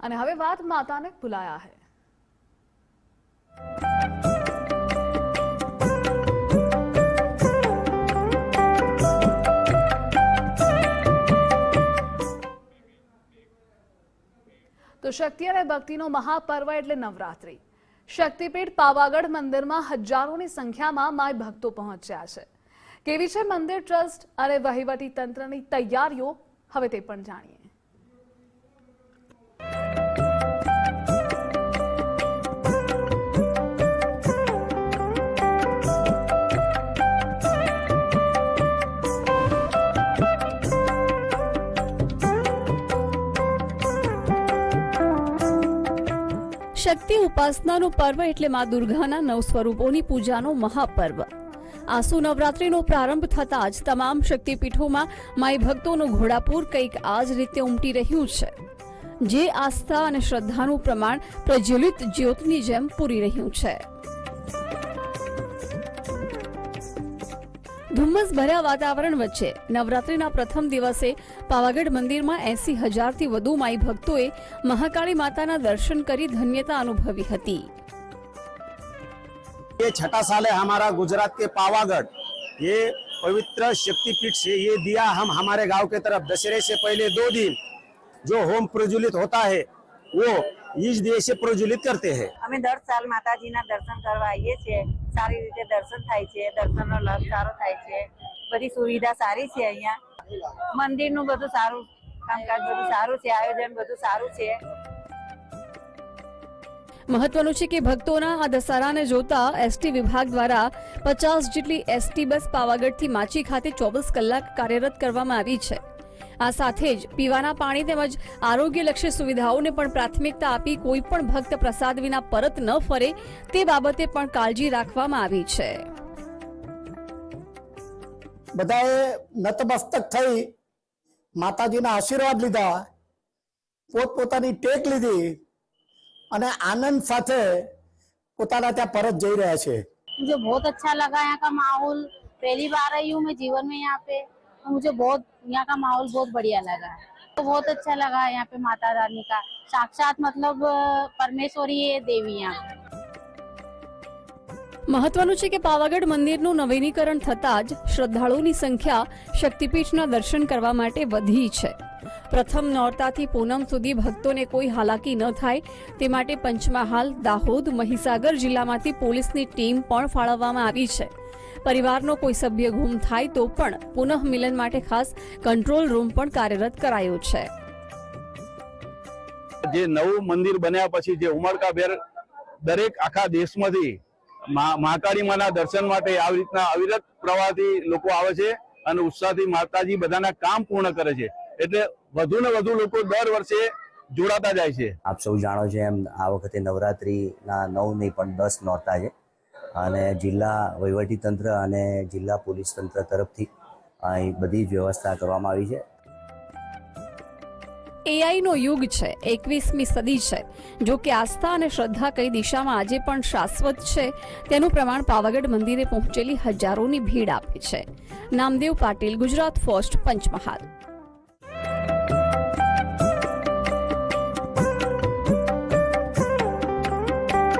અને હવે વાત માતાને ભૂલાયા હે. તો શક્તિ અને ભક્તિનો મહાપર્વ એટલે નવરાત્રી. શક્તિપીઠ પાવાગઢ મંદિરમાં હજારોની સંખ્યામાં માય ભક્તો પહોંચ્યા છે. કેવી છે મંદિર ટ્રસ્ટ અને વહીવટી તંત્રની તૈયારીઓ, હવે તે પણ જાણીએ. શક્તિ ઉપાસનાનું પર્વ એટલે મા દુર્ગાના નવ સ્વરૂપોની પૂજાનો મહાપર્વ. આસુ નવરાત્રિનો પ્રારંભ થતાં જ તમામ શક્તિપીઠોમાં માઈ ભક્તોનું ઘોડાપૂર કંઈક આ જ રીતે ઉમટી રહ્યું છે. જે આસ્થા અને શ્રદ્ધાનું પ્રમાણ પ્રજ્વલિત જ્યોતની જેમ પૂરી રહ્યું છે. ધુમ્મસ ભર્યા વાતાવરણ વચ્ચે નવરાત્રિના પ્રથમ દિવસે પાવાગઢ મંદિરમાં એસી હજારથી વધુ માઈ ભક્તોએ મહાકાળી માતાના દર્શન કરી ધન્યતા અનુભવી હતી ये छठा साल है हमारा गुजरात के पावागढ़ ये पवित्र शक्तिपीठ से ये दिया हम हमारे गांव के तरफ दशहरे से पहले दो दिन जो होम प्रज्वलित होता है वो એ દિવસે પ્રજ્વલિત કરતે હે. અમે દર સાલ માતાજીના દર્શન કરવા આવીએ છીએ. સારી રીતે દર્શન થાય છે દર્શનનો લાભ સારો થાય છે. બધી સુવિધા સારી છે અહીંયા. મંદિરનું બધું સારું કામકાજ બધું સારું છે આયોજન બધું સારું છે. મહત્વનું છે કે ભક્તોના આ દશેરાને જોતા એસટી વિભાગ દ્વારા પચાસ જેટલી એસટી બસ પાવાગઢથી માછી ખાતે ચોવીસ કલાક કાર્યરત કરવામાં આવી છે. આ સાથે જ પીવાના પાણી તેમજ આરોગ્યલક્ષી સુવિધાઓને પણ પ્રાથમિકતા આપી કોઈ પણ ભક્ત પ્રસાદ વિના પરત ન ફરે તે બાબતે પણ કાળજી રાખવામાં આવી છે બધાએ નતમસ્તક થઈ માતાજીના આશીર્વાદ લીધા પોતપોતાની ટેક લીધી અને આનંદ સાથે પોતાના ત્યાં પરત જઈ રહ્યા છે मुझे बहुत अच्छा लगा यहाँ का माहौल पहली बार आई हूँ मैं जीवन में यहाँ पे तो मुझे बहुत यहाँ का माहौल बहुत बढ़िया लगा तो बहुत अच्छा लगा यहाँ पे माता रानी का साक्षात मतलब अ, परमेश्वरी है देवी यहाँ મહત્વનું છે કે પાવાગઢ મંદિરનું નવીનીકરણ થતાં જ શ્રદ્ધાળુઓની સંખ્યા શક્તિપીઠના દર્શન કરવા માટે વધી છે પ્રથમ નોરતાથી પૂનમ સુધી ભક્તોને કોઈ હાલાકી ન થાય તે માટે પંચમહાલ દાહોદ મહીસાગર જિલ્લામાંથી પોલીસની ટીમ પણ ફાળવવામાં આવી છે પરિવારનો કોઈ સભ્ય ગુમ થાય તો પણ પુનઃ મિલન માટે ખાસ કંટ્રોલ રૂમ પણ કાર્યરત કરાયો છે. જે નવું મંદિર બન્યા પછી જે ઉમળકાભેર દરેક આખા દેશમાંથી માતાળી મહાકાળી માના દર્શન માટે આવી રીતના અવિરત પ્રવાહથી લોકો આવે છે અને ઉત્સાહથી માતાજી બધાના કામ પૂર્ણ કરે છે. એટલે વધુ ને વધુ લોકો દર વર્ષે જોડાતા જાય છે. આપ સૌ જાણો છો એમ આ વખતે નવરાત્રિના નવ નહીં પણ દસ નોરતા છે. અને જિલ્લા વહીવટી તંત્ર અને જિલ્લા પોલીસ તંત્ર તરફથી અહીં બધી જ વ્યવસ્થા કરવામાં આવી છે. એઆઈનો યુગ છે, એકવીસમી સદી છે. જો કે આસ્થા અને શ્રદ્ધા કઈ દિશામાં આજે પણ શાશ્વત છે, તેનું પ્રમાણ પાવાગઢ મંદિરે પહોંચેલી હજારોની ભીડ આપે છે. નામદેવ પાટીલ, ગુજરાત ફર્સ્ટ, પંચમહાલ.